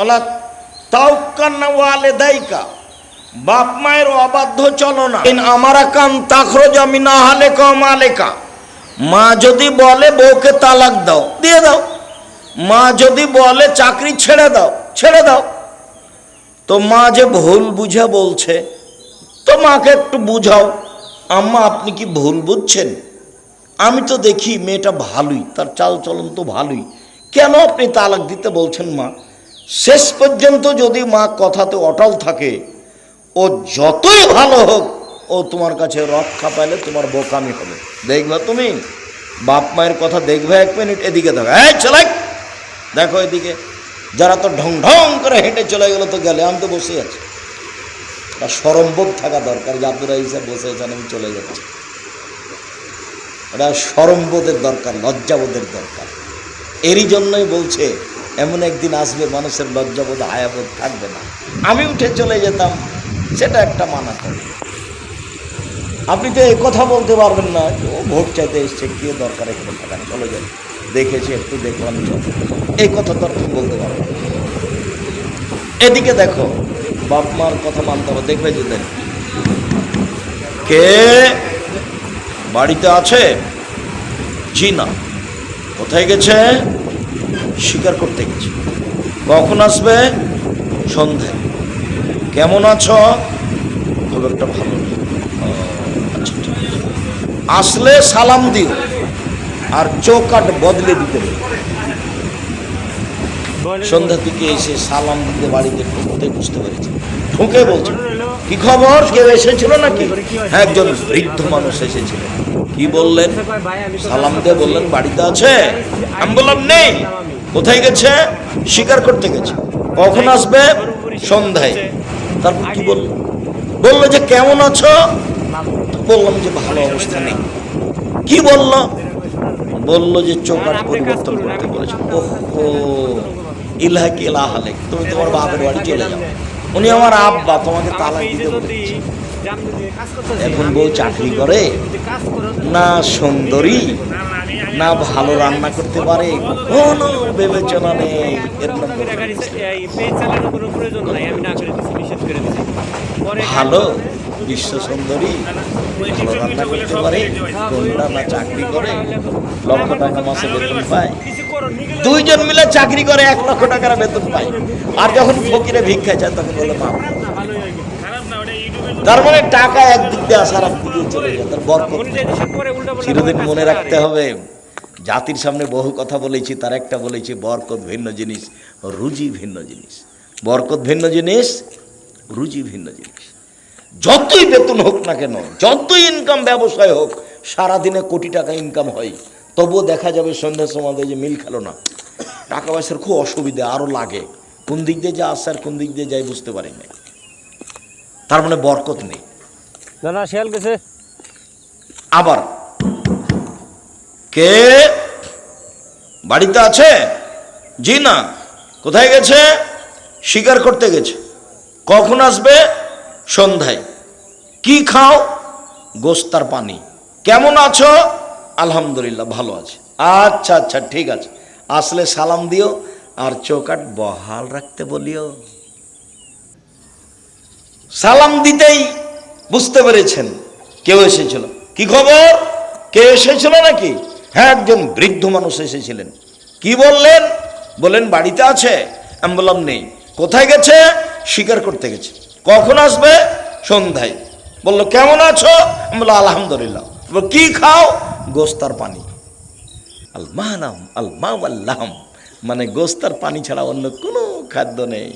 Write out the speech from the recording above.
OLA তাউকান্না ওয়ালে দাইকা। বাপ মায়ের অবাধ্য চলো না। ইন আমারা কান তাখরজ আমি না হালে মালেকা। মা যদি বলে বউকে তালাক দাও, দিয়ে দাও। মা যদি বলে চাকরি ছেড়ে দাও ছেড়ে দাও। তো মা যে ভুল বুঝে বলছে, তো মাকে একটু বুঝাও। আম্মা, আপনি কি ভুল বুঝছেন? আমি তো দেখি মেয়েটা ভালোই, তার চাল চলন তো ভালোই। কেন আপনি তালাক দিতে বলছেন মা? শেষ পর্যন্ত যদি মা কথাতে অটল থাকে, ও যতই ভালো হোক, ও তোমার কাছে রক্ষা পাইলে তোমার বোকামি হবে। দেখবে তুমি? বাপ মায়ের কথা দেখবে এক মিনিট, এদিকে দেখো। এই চলাই দেখো এদিকে। যারা তো ঢং ঢং করে হেঁটে চলে গেলো তো গেলে, আমি তো বসে আছি। তা সরম্বোধ থাকা দরকার যে আব্দুল বসে আছেন, আমি চলে যাচ্ছি এটা সরম্বোধের দরকার, লজ্জাবোধের দরকার। এরই জন্যই বলছে এমন একদিন আসবে, মানুষের লজ্জাবোধ, হায়াবোধ থাকবে না। আমি উঠে চলে যেতাম, সেটা একটা মানা করে আপনি তো কথা বলতে পারবেন না ও ভোট চাইতে এসছে, কি দরকার এখানে থাকার? চলে যান দেখেছি, একটু দেখলাম এই কথা তো আপনি বলতে পারবেন। এদিকে দেখো, বাপ মার কথা মানতে হবে। দেখবে যে, দেখ, কে বাড়িতে আছে? জি না কোথায় গেছে? শিকার করতে গেছে। কখন আসবে? সন্ধ্যায়। কেমন আছো? খুব একটা ভালো আচ্ছা। আসলে সালাম দিও, আর চৌকাট বদলে দিতে। সন্ধ্যা থেকে এসে সালাম দিতে, বাড়িতে ঢুকতে বুঝতে পেরেছি। ঢুকে বলছে, কি খবর? কেউ এসেছিল নাকি? হ্যাঁ একজন বৃদ্ধ মানুষ এসেছিল। কি বললেন? সালাম দিয়ে বললেন, বাড়িতে আছে? আমি বললাম, নেই। কোথায় গেছে? শিকার করতে গেছে। কখন আসবে? সন্ধ্যায়। তারপর কি বলল? বলল যে, কেমন আছো? বললাম যে, ভালো অবস্থা নেই। কি বলল? বলল যে চৌকাট পরিবর্তন করতে বলেছে। ওহো ইলাহাকি ইলাহালে তুমি তোমার বাপের বাড়ি চলে যাও। উনি আমার আব্বা, তোমাকে তালাক দিতে বলেছে। এখন বউ চাকরি করে? না, সুন্দরী। না ভালো রান্না করতে পারে কোনো বিবেচনা নেই। ভালো বিশ্ব সুন্দরী ভালো রান্না করতে পারে কোনটা না চাকরি করে লক্ষ টাকা মাসে বেতন পায়। দুইজন মিলে চাকরি করে এক লক্ষ টাকার বেতন পায়। আর যখন ফকিরে ভিক্ষা চায় তখন বলে মা তার মানে টাকা একদিক দিয়ে আসার একদিক চলে যায় তার বরকত চিরদিন মনে রাখতে হবে জাতির সামনে বহু কথা বলেছি তার একটা বলেছি বরকত ভিন্ন জিনিস রুজি ভিন্ন জিনিস। বরকত ভিন্ন জিনিস রুজি ভিন্ন জিনিস। যতই বেতন হোক না কেন যতই ইনকাম ব্যবসায় হোক সারাদিনে কোটি টাকা ইনকাম হয়। তবুও দেখা যাবে সন্ধ্যার সময় যে মিল খেলো না। টাকা পয়সার খুব অসুবিধা আরও লাগে। কোন দিক দিয়ে যা আসছে আর কোন দিক দিয়ে যাই বুঝতে পারি না তার মানে বরকত নেই। না না শিয়াল গেছে। আবার। কে? বাড়িতে আছে? জি না। কোথায় গেছে? শিকার করতে গেছে। কখন আসবে? সন্ধ্যায়। কি খাও? গোস্তার পানি। কেমন আছো? আলহামদুলিল্লাহ ভালো আছে। আচ্ছা আচ্ছা ঠিক আছে। আসলে সালাম দিও আর চৌকাট বহাল রাখতে বলিও। সালাম দিতেই বুঝতে পেরেছেন কেউ এসেছিল। কি খবর? কে এসেছিল নাকি? হ্যাঁ একজন বৃদ্ধ মানুষ এসেছিলেন। কি বললেন? বললেন, বাড়িতে আছে? আমি বললাম, নেই। কোথায় গেছে? শিকার করতে গেছে। কখন আসবে? সন্ধ্যায়। বলল, কেমন আছো? আমি বললাম, আলহামদুলিল্লাহ। কি খাও? গোস্তার পানি। আল মাহানাম আল আল্লাহম মানে গোস্তার পানি ছাড়া অন্য কোনো খাদ্য নেই।